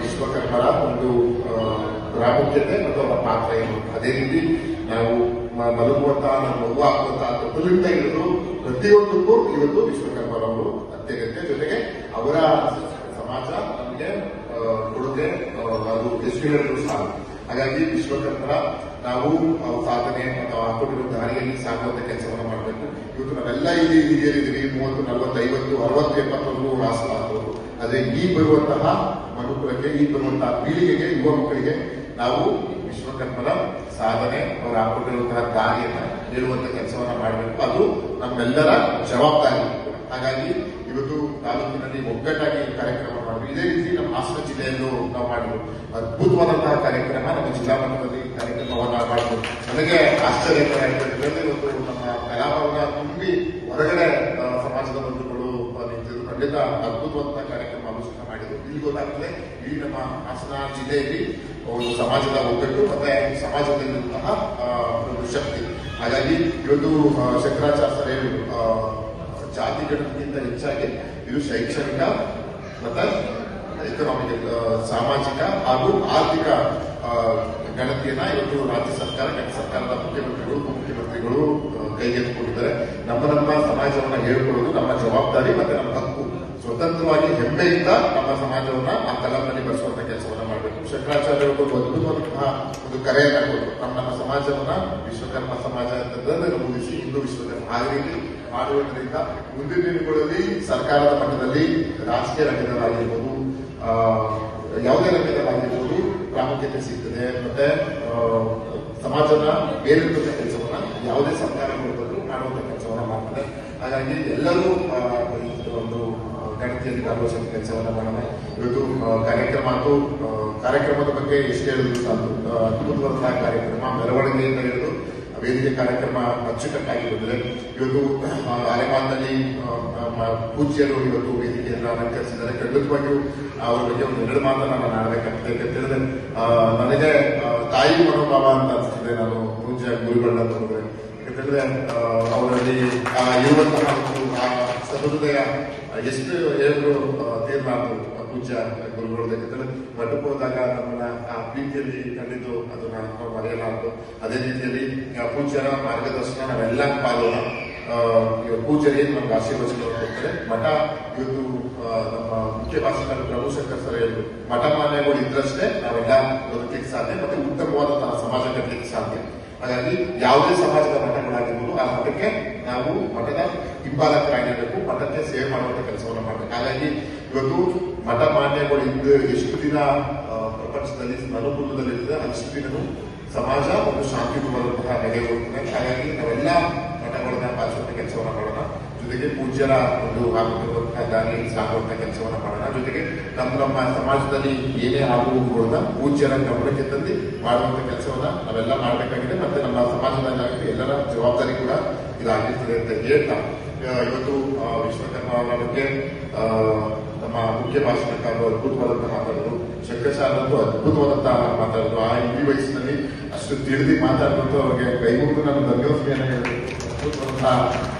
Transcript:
ವಿಶ್ವಕರ್ಮರ ಒಂದು ಪ್ರಾಮುಖ್ಯತೆ ಮತ್ತು ಅವರ ಪಾತ್ರ ಏನು? ಅದೇ ರೀತಿ ನಾವು ಮಲಗುವಂತಹ ನಮ್ಮ ಮಗು ಆಗುವಂತಹ ತೊಟ್ಟಲಿಂದ ಹಿಡಿದು ಪ್ರತಿಯೊಂದಕ್ಕೂ ಇವತ್ತು ವಿಶ್ವಕರ್ಮರವರು ಅತ್ಯಗತ್ಯ. ಜೊತೆಗೆ ಅವರ ಸಮಾಜ ನಮಗೆ ಕೊಡುಗೆ ಅದು ಎಷ್ಟು ಸಹ ಹಾಗಾಗಿ ವಿಶ್ವಕರ್ಮರ ನಾವು ಸಾಧನೆ ಮತ್ತು ಹಾಕೊಂಡಿರೋ ದಾರಿಯಲ್ಲಿ ಸಾಗುವಂತ ಕೆಲಸವನ್ನು ಮಾಡಬೇಕು. ಇವತ್ತು ನಾವೆಲ್ಲ ಇಲ್ಲಿ ಹಿರಿಯರಿದ್ದೀವಿ ಮೂವತ್ತು, ನಲವತ್ತೈವತ್ತು, ಅರವತ್ತು, ಎಪ್ಪತ್ತೊಂದು ರಾಷ್ಟ್ರವಾದವರು ಆದರೆ ಈ ಬರುವಂತಹ ಮನುಕುಲಕ್ಕೆ, ಈ ಬರುವಂತಹ ಪೀಳಿಗೆಗೆ, ಯುವ ಮಕ್ಕಳಿಗೆ ನಾವು ವಿಶ್ವಕರ್ಮರ ಸಾಧನೆ ಅವರು ಹಾಕೊಂಡಿರುವಂತಹ ದಾರಿಯನ್ನು ನೀಡುವಂತ ಕೆಲಸವನ್ನ ಮಾಡಬೇಕು. ಅದು ನಮ್ಮೆಲ್ಲರ ಜವಾಬ್ದಾರಿ. ಹಾಗಾಗಿ ತಾಲೂಕಿನಲ್ಲಿ ಒಗ್ಗಟ್ಟಾಗಿ ಕಾರ್ಯಕ್ರಮ ಮಾಡಿದ್ವಿ ಇದೇ ರೀತಿ ನಮ್ಮ ಹಾಸನ ಜಿಲ್ಲೆಯಲ್ಲೂ ನಾವು ಮಾಡಿದ್ವಿ ಅದ್ಭುತವಾದಂತಹ ಕಾರ್ಯಕ್ರಮ ನಮ್ಮ ಜಿಲ್ಲಾ ಮಟ್ಟದಲ್ಲಿ ಕಾರ್ಯಕ್ರಮವನ್ನ ಮಾಡಿದ್ವಿ ನನಗೆ ಆಶ್ಚರ್ಯಕರ ಯಾಕಂದ್ರೆ ಇವತ್ತು ನಮ್ಮ ಕಲಾಭವನ ತುಂಬಿ ಹೊರಗಡೆ ಸಮಾಜದ ಬಂಧುಗಳು ನಿಂತಿದ್ರು. ಖಂಡಿತ ಅದ್ಭುತವಾದಂತಹ ಕಾರ್ಯಕ್ರಮ ಅನುಷ್ಠಾನ ಮಾಡಿದ್ರು. ಇಲ್ಲಿ ಗೊತ್ತಾಗ್ತದೆ, ಈ ನಮ್ಮ ಹಾಸನ ಜಿಲ್ಲೆಯಲ್ಲಿ ಒಂದು ಸಮಾಜದ ಒಗ್ಗಟ್ಟು ಮತ್ತೆ ಸಮಾಜದಲ್ಲಿರುವಂತಹ ಒಂದು ಶಕ್ತಿ. ಹಾಗಾಗಿ ಇವತ್ತು ಶಂಕರಾಚಾರ್ಯ ಹೇಳಿದ್ರು ಆ, ಹೆಚ್ಚಾಗಿ ಇದು ಶೈಕ್ಷಣಿಕ ಮತ್ತು ಎಕನಾಮಿಕ್ ಸಾಮಾಜಿಕ ಹಾಗೂ ಆರ್ಥಿಕ ಗಣತಿಯನ್ನ ಇವತ್ತು ರಾಜ್ಯ ಸರ್ಕಾರ ಕೇಂದ್ರ ಸರ್ಕಾರದ ಮುಖ್ಯಮಂತ್ರಿಗಳು ಉಪಮುಖ್ಯಮಂತ್ರಿಗಳು ಕೈಗೆತ್ತಿಕೊಂಡಿದ್ದಾರೆ. ನಮ್ಮ ನಮ್ಮ ಸಮಾಜವನ್ನ ಹೇಳ್ಕೊಳ್ಳೋದು ನಮ್ಮ ಜವಾಬ್ದಾರಿ ಮತ್ತೆ ನಮ್ಮ ಹಕ್ಕು. ಸ್ವತಂತ್ರವಾಗಿ ಹೆಮ್ಮೆಯಿಂದ ನಮ್ಮ ಸಮಾಜವನ್ನ ಆ ಕಲಂನಲ್ಲಿ ಬರೆಸುವಂತ ಕೆಲಸವನ್ನ ಮಾಡಬೇಕು. ಶಂಕರಾಚಾರ್ಯ ಒಂದು ಅದ್ಭುತವಾದಂತಹ ಒಂದು ಕರೆಯನ್ನ ಕೊಟ್ಟರು. ನಮ್ಮ ನಮ್ಮ ಸಮಾಜವನ್ನ ವಿಶ್ವಕರ್ಮ ಸಮಾಜ ಅಂತ ನಮೂದಿಸಿ ಹಿಂದೂ ವಿಶ್ವಕರ್ಮ. ಆ ರೀತಿ ಮಾಡುವುದರಿಂದ ಮುಂದಿನ ದಿನಗಳಲ್ಲಿ ಸರ್ಕಾರದ ಮಟ್ಟದಲ್ಲಿ ರಾಜಕೀಯ ರಂಗದಲ್ಲಾಗಿರ್ಬೋದು ಯಾವುದೇ ರಂಗದಲ್ಲಾಗಿರ್ಬೋದು ಪ್ರಾಮುಖ್ಯತೆ ಸಿಗ್ತದೆ. ಮತ್ತೆ ಸಮಾಜದ ಬೇರೆ ಕೆಲಸವನ್ನು, ಯಾವುದೇ ಸರ್ಕಾರ ಬಂದರೂ ಮಾಡುವಂತ ಕೆಲಸವನ್ನ ಮಾಡ್ತದೆ. ಹಾಗಾಗಿ ಎಲ್ಲರೂ ಒಂದು ಗಣತಿಯಲ್ಲಿ ಭಾಗವಹಿಸುವಂತ ಕೆಲಸವನ್ನ ಮಾಡೋಣ. ಇವತ್ತು ಕಾರ್ಯಕ್ರಮ ಅಂತೂ ಕಾರ್ಯಕ್ರಮದ ಬಗ್ಗೆ ಎಷ್ಟು ಹೇಳಿದ್ರು ಅದ್ಭುತವಾದಂತಹ ಕಾರ್ಯಕ್ರಮ, ಮೆರವಣಿಗೆಯಿಂದ ಹಿಡಿದು ವೇದಿಕೆ ಕಾರ್ಯಕ್ರಮ ಅಚ್ಚುಕಟ್ಟಾಗಿ ಬಂದಿದೆ ಇವತ್ತು ಆ, ಅಲೆಮಾನ್ನಲ್ಲಿ ಆ, ನಮ್ಮ ಪೂಜ್ಯರು ಇವತ್ತು ವೇದಿಕೆಯನ್ನು ಅಲಂಕರಿಸಿದ್ದಾರೆ. ಖಂಡಿತವಾಗಿಯೂ ಅವ್ರ ಬಗ್ಗೆ ಒಂದು ಎರಡು ಮಾತನ್ನ ನಾನು ಆಡಬೇಕಾಗ್ತದೆ. ಯಾಕಂತೇಳಿದ್ರೆ ನನಗೆ ತಾಯಿ ಮನೋಭಾವ ಅಂತ ಅನಿಸ್ತದೆ ನಾನು ಪೂಜ್ಯ ಗುರುಗಳನ್ನ ತಗೊಂಡ್ರೆ. ಯಾಕಂತೇಳಿದ್ರೆ ಆ, ಅವರಲ್ಲಿ ಇರುವಂತಹ ಒಂದು ಸಹೃದಯ ಎಷ್ಟು ಹೇಳಿದ್ರು ತೀರ್ಮಾನ ಪೂಜ್ಯ ಗುರುಗಳು ಯಾಕಂದ್ರೆ ಮಠಕ್ಕೆ ಹೋದಾಗ ನಮ್ಮನ್ನ ಆ ಪ್ರೀತಿಯಲ್ಲಿ ತಂದಿದ್ದು ಅದು ನಾನು ಮರೆಯಲಾರದು. ಅದೇ ರೀತಿಯಲ್ಲಿ ಪೂಜ್ಯರ ಮಾರ್ಗದರ್ಶನ ನಾವೆಲ್ಲ ಪೂಜರಿ ಏನು ನಮ್ಗೆ ಕೊಡ್ತಾರೆ. ಮಠ ಇವತ್ತು ನಮ್ಮ ಮುಖ್ಯ ಭಾಷಣರು ಪ್ರಭು ಶಂಕರ್ ಸರ್ ಹೇಳಿದ್ರು. ಮಠ ಮಾನ್ಯಗಳು ಇದ್ರಷ್ಟೇ ನಾವೆಲ್ಲ ಬದುಕಲಿಕ್ಕೆ ಸಾಧ್ಯ, ಮತ್ತೆ ಉತ್ತಮವಾದಂತಹ ಸಮಾಜ ಕಟ್ಟಲಿಕ್ಕೆ ಸಾಧ್ಯ. ಹಾಗಾಗಿ ಯಾವುದೇ ಸಮಾಜದ ಮಠಗಳಾಗಿರ್ಬೋದು, ಆ ಮಠಕ್ಕೆ ನಾವು ಮಠದ ಹಿಂಬಾಲಕರಾಗಿರಬೇಕು, ಮಠಕ್ಕೆ ಸೇವೆ ಮಾಡುವಂತ ಕೆಲಸವನ್ನು ಮಾಡಬೇಕು. ಹಾಗಾಗಿ ಇವತ್ತು ಮಠ ಮಾನ್ಯಗಳು ಇದ್ದು ಎಷ್ಟು ದಿನ ಪ್ರಪಂಚದಲ್ಲಿ ಅನುಕೂಲದಲ್ಲಿ ಇರ್ತದೆ ಅಷ್ಟು ದಿನವೂ ಸಮಾಜ ಒಂದು ಶಾಂತಿಯುತವಾದಂತಹ ನೆಲೆ ಹೋಗ್ತದೆ ಹಾಗಾಗಿ ನಾವೆಲ್ಲ ಮಠಗಳನ್ನ ಪಾಲಿಸುವಂತ ಕೆಲಸವನ್ನು ಮಾಡೋಣ. ಜೊತೆಗೆ ಪೂಜ್ಯರ ಒಂದು ಹಾಕುತ್ತಿರುವಂತಹ ದಾರಿ ಸಾಗುವಂತಹ ಕೆಲಸವನ್ನು ಮಾಡೋಣ. ಜೊತೆಗೆ ನಮ್ಮ ನಮ್ಮ ಸಮಾಜದಲ್ಲಿ ಏನೇ ಆಗುವುದನ್ನ ಪೂಜ್ಯರ ಗಮನಕ್ಕೆ ತಂದು ಮಾಡುವಂತಹ ಕೆಲಸವನ್ನ ನಾವೆಲ್ಲ ಮಾಡಬೇಕಾಗಿದೆ. ಮತ್ತೆ ನಮ್ಮ ಸಮಾಜದಲ್ಲಿ ಎಲ್ಲರ ಜವಾಬ್ದಾರಿ ಕೂಡ ಇದಾಗಿರ್ತದೆ ಅಂತ ಹೇಳ್ತಾ. ಇವತ್ತು ವಿಶ್ವಕರ್ಮ ಬಗ್ಗೆ ಮುಖ್ಯ ಭಾಷಣಕಾರರು ಅದ್ಭುತವಾದಂತಹ ಮಾತಾಡಿದ್ರು ಶಂಕರಾಚಾರ್ಯಂತೂ ಅದ್ಭುತವಾದಂತಹ ಮಾತಾಡಿದ್ರು ಆ ಈ ವಯಸ್ಸಿನಲ್ಲಿ ಅಷ್ಟು ತಿಳಿದು ಮಾತಾಡುವಂತ ಅವ್ರಿಗೆ ಕೈಗೊಂಡು ನಾನು ಧನ್ಯೋಸ್ಮಿಯನ್ನು ಅದ್ಭುತವಾದಂತಹ